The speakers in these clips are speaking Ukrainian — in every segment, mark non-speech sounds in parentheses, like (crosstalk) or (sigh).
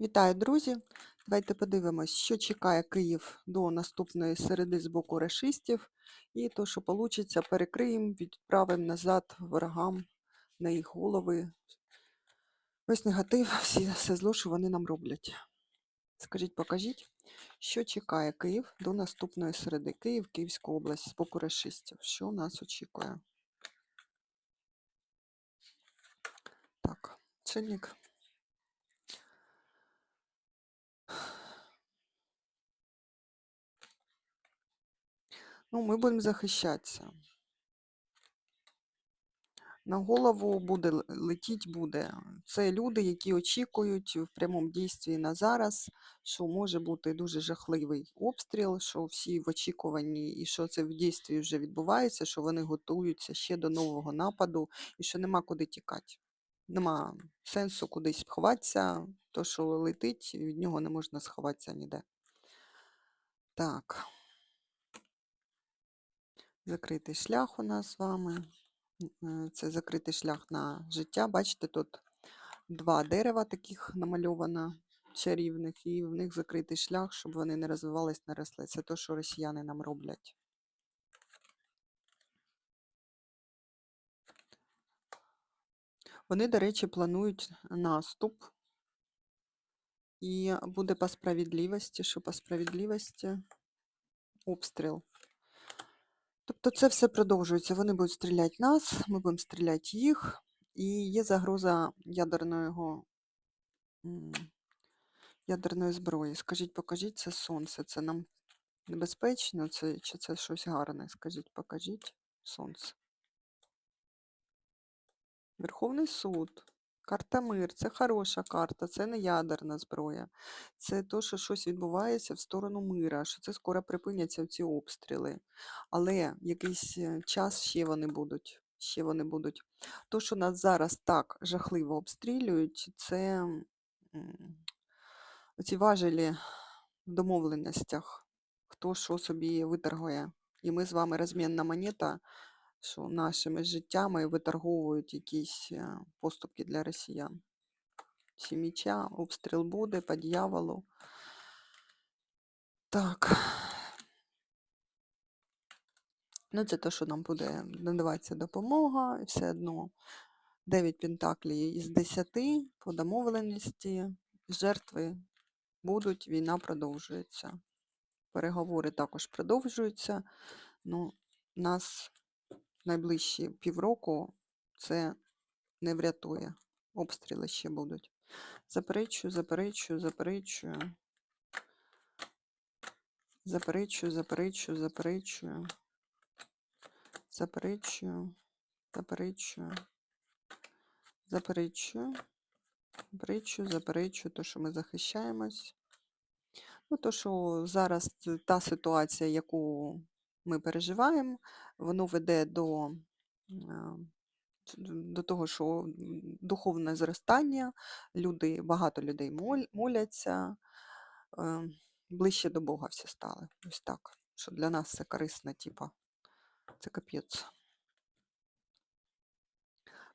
Вітаю, друзі! Давайте подивимось, що чекає Київ до наступної середи з боку рашистів, і то, що вийде, перекриємо, відправимо назад ворогам на їх голови. Весь негатив, (laughs) всі, все зло, що вони нам роблять. Скажіть, покажіть, що чекає Київ до наступної середи? Київ, Київська область з боку рашистів. Що нас очікує? Так, чинник. Ну, ми будемо захищатися. На голову буде летіть буде. Це люди, які очікують в прямому дійстві на зараз, що може бути дуже жахливий обстріл, що всі в очікуванні, і що це в дійстві вже відбувається, що вони готуються ще до нового нападу, і що нема куди тікати. Нема сенсу кудись ховатися, то, що летить, від нього не можна сховатися ніде. Так. Закритий шлях у нас з вами. Е, Це закритий шлях на життя. Бачите, тут два дерева таких намальовано чарівних, і в них закритий шлях, щоб вони не розвивались, не росли. Це те, що росіяни нам роблять. Вони, до речі, планують наступ. І буде по справедливості, що по справедливості обстріл. Тобто це все продовжується. Вони будуть стріляти нас, ми будемо стріляти їх, і є загроза ядерного, ядерної зброї. Скажіть, покажіть це сонце. Це нам небезпечно, це, чи це щось гарне? Скажіть, покажіть сонце. Верховний суд. Карта мир, це хороша карта, це не ядерна зброя. Це то, що щось відбувається в сторону мира, що це скоро припиняться ці обстріли. Але якийсь е, час ще вони будуть. Ще вони будуть. То, що нас зараз так жахливо обстрілюють, це ці важелі в домовленостях, хто що собі виторгує. І ми з вами розмінна монета, що нашими життями виторговують якісь е, поступки для росіян. Сі міча, обстріл буде по дьяволу. Так. Ну, це те, що нам буде надаватися допомога, і все одно 9 пентаклів із 10 по домовленості, жертви будуть, війна продовжується. Переговори також продовжуються. Ну, нас найближчі півроку це не врятує. Обстріли ще будуть. Заперечую, заперечую, заперечую. Заперечую, заперечую, заперечую. Заперечую, заперечую. Заперечую. Заперечую, заперечую, то, що ми захищаємось. Ну, то, що зараз та ситуація, яку ми переживаємо, воно веде до, до того, що духовне зростання, люди, багато людей моляться, ближче до Бога всі стали. Ось так. Що для нас це корисно, типа, це капець.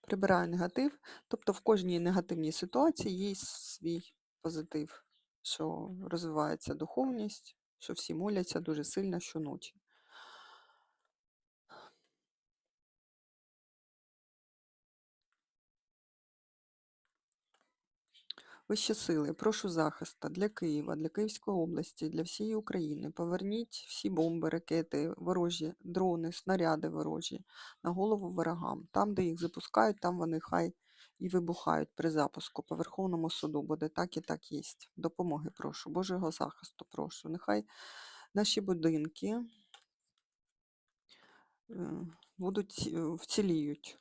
Прибираю негатив. Тобто в кожній негативній ситуації є свій позитив, що розвивається духовність, що всі моляться дуже сильно щоночі. Вищі сили, прошу захиста для Києва, для Київської області, для всієї України. Поверніть всі бомби, ракети, ворожі, дрони, снаряди ворожі на голову ворогам. Там, де їх запускають, там вони хай і вибухають при запуску. По Верховному суду буде так і так є. Допомоги прошу, Божого захисту прошу. Нехай наші будинки е, будуть е, вціліють.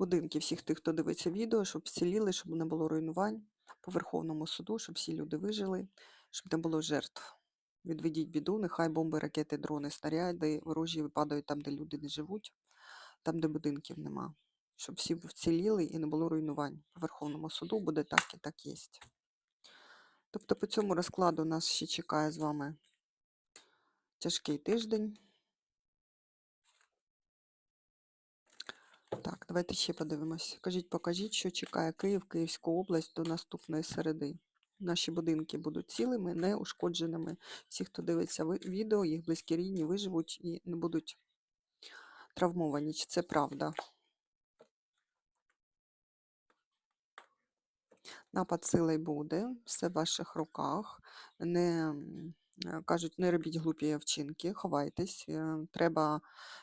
Будинки всіх тих, хто дивиться відео, щоб вціліли, щоб не було руйнувань по Верховному суду, щоб всі люди вижили, щоб не було жертв. Відведіть біду, нехай бомби, ракети, дрони, снаряди, ворожі падають там, де люди не живуть, там, де будинків нема. Щоб всі вціліли і не було руйнувань. По Верховному суду буде так і так є. Тобто по цьому розкладу нас ще чекає з вами тяжкий тиждень. Так, давайте ще подивимось. Кажіть, покажіть, що чекає Київ, Київську область до наступної середи. Наші будинки будуть цілими, неушкодженими. Всі, хто дивиться відео, їх близькі рідні виживуть і не будуть травмовані. Чи це правда? Напад силою буде, все в ваших руках. Не, е, кажуть, не робіть глупі вчинки, ховайтесь. е, Треба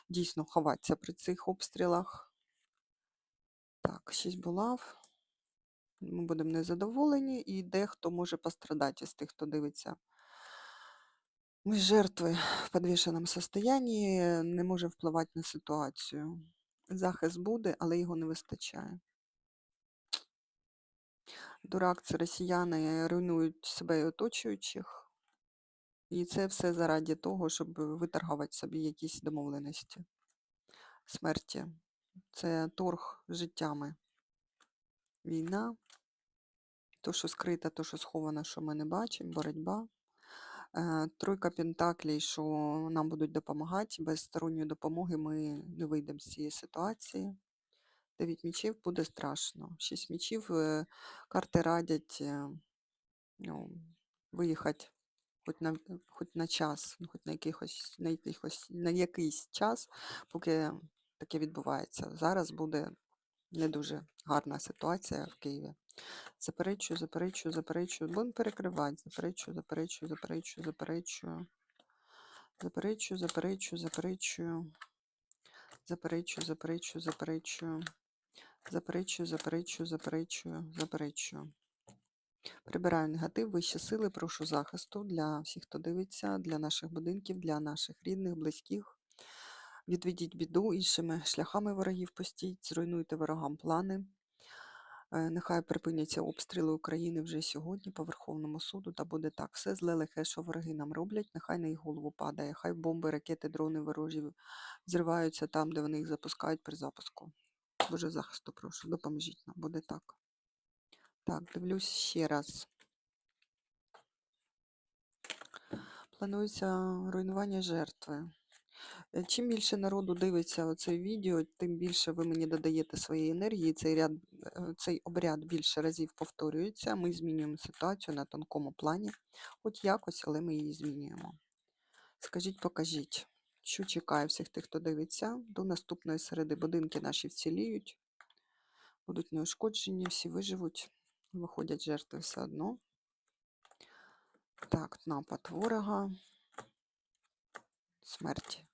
дійсно ховатися при цих обстрілах. Так, шість булав. Ми будемо незадоволені, і дехто може пострадати з тих, хто дивиться. Ми жертви в підвішеному состоянні, не може впливати на ситуацію. Захист буде, але його не вистачає. Дурак це росіяни руйнують себе і оточуючих. І це все заради того, щоб виторгувати собі якісь домовленості. Смерті. Це торг життями. Війна. То, що скрите, то, що сховане, що ми не бачимо, боротьба. Е, Тройка Пентаклей, що нам будуть допомагати. Без сторонньої допомоги ми не вийдемо з цієї ситуації. Дев'ять мічів буде страшно. Шість мічів е, карти радять е, ну, виїхати хоч на, хоч на час, хоч на якихось, на якийсь час, поки таке відбувається. Зараз буде не дуже гарна ситуація в Києві. Заперечую, заперечую, заперечую. Будемо перекривати. Заперечую, заперечую, заперечую, заперечую. Заперечую, заперечую, заперечую. Заперечую, заперечую, заперечую. Заперечую, заперечую, заперечую, заперечую. Прибираю негатив, вищі сили, прошу захисту для всіх, хто дивиться, для наших будинків, для наших рідних, близьких. Відведіть біду іншими шляхами ворогів постіть, зруйнуйте ворогам плани. Е, Нехай припиняться обстріли України вже сьогодні по Верховному суду, та буде так. Все зле лихе, що вороги нам роблять, нехай на їх голову падає. Хай бомби, ракети, дрони ворожі зриваються там, де вони їх запускають при запуску. Боже захисту, прошу, допоможіть нам, буде так. Так, дивлюсь ще раз. Планується руйнування жертви. Е, Чим більше народу дивиться це відео, тим більше ви мені додаєте своєї енергії. Цей, ряд, е, цей обряд більше разів повторюється. Ми змінюємо ситуацію на тонкому плані. Хоч якось, але ми її змінюємо. Скажіть, покажіть, що чекає всіх тих, хто дивиться. До наступної середи будинки наші вціліють, будуть неушкоджені, всі виживуть, виходять жертви все одно. Так, напад ворога. Смерть.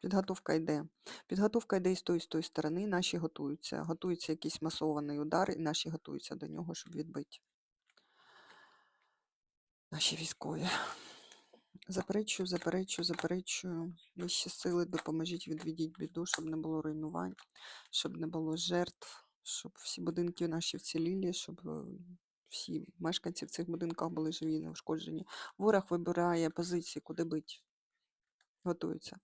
Підготовка йде. Підготовка йде і з тої, з тої сторони. Наші готуються. Готується якийсь масований удар, і наші готуються до нього, щоб відбити. Наші військові. Заперечую, заперечую, заперечую. Вищі сили, допоможіть, відведіть біду, щоб не було руйнувань, щоб не було жертв, щоб всі будинки наші вцілілі, щоб е, всі мешканці в цих будинках були живі, неушкоджені. Ворог вибирає позиції, куди бить. Готується.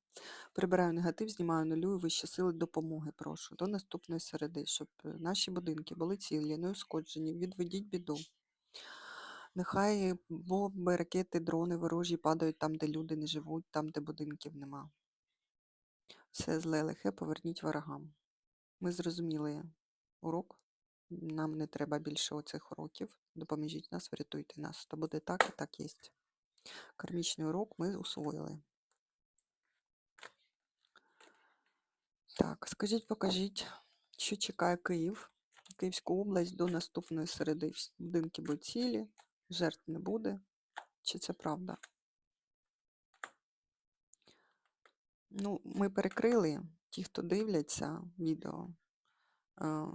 Прибираю негатив, знімаю нулю і вищі сили допомоги. Прошу до наступної середи, щоб е, наші будинки були цілі, неушкоджені. Відведіть біду. Нехай бомби, ракети, дрони ворожі падають там, де люди не живуть, там, де будинків нема. Все зле лихе поверніть ворогам. Ми зрозуміли урок. Нам не треба більше оцих уроків. Допоможіть нас, врятуйте нас. То буде так і так є. Кармічний урок ми усвоїли. Так, скажіть, покажіть, що чекає Київ, Київську область до наступної середи. Будинки будуть цілі, жертв не буде. Чи це правда? Ну, ми перекрили ті, хто дивляться відео. е,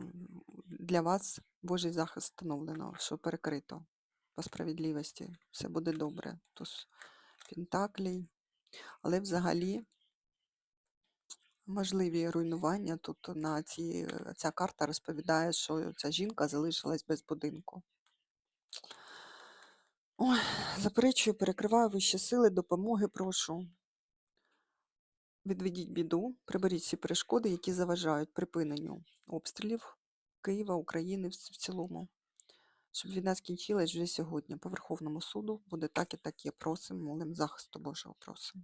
Для вас Божий захист встановлено, що перекрито по справедливості. Все буде добре. Тож Пентаклій. Але взагалі можливі руйнування. Тут на ці, ця карта розповідає, що ця жінка залишилась без будинку. Ой, заперечую, перекриваю вищі сили, допомоги прошу. Відведіть біду, приберіть всі перешкоди, які заважають припиненню обстрілів Києва, України в цілому. Щоб війна скінчилась вже сьогодні. По Верховному суду буде так і так є. Просимо, молимо захисту Божого просимо.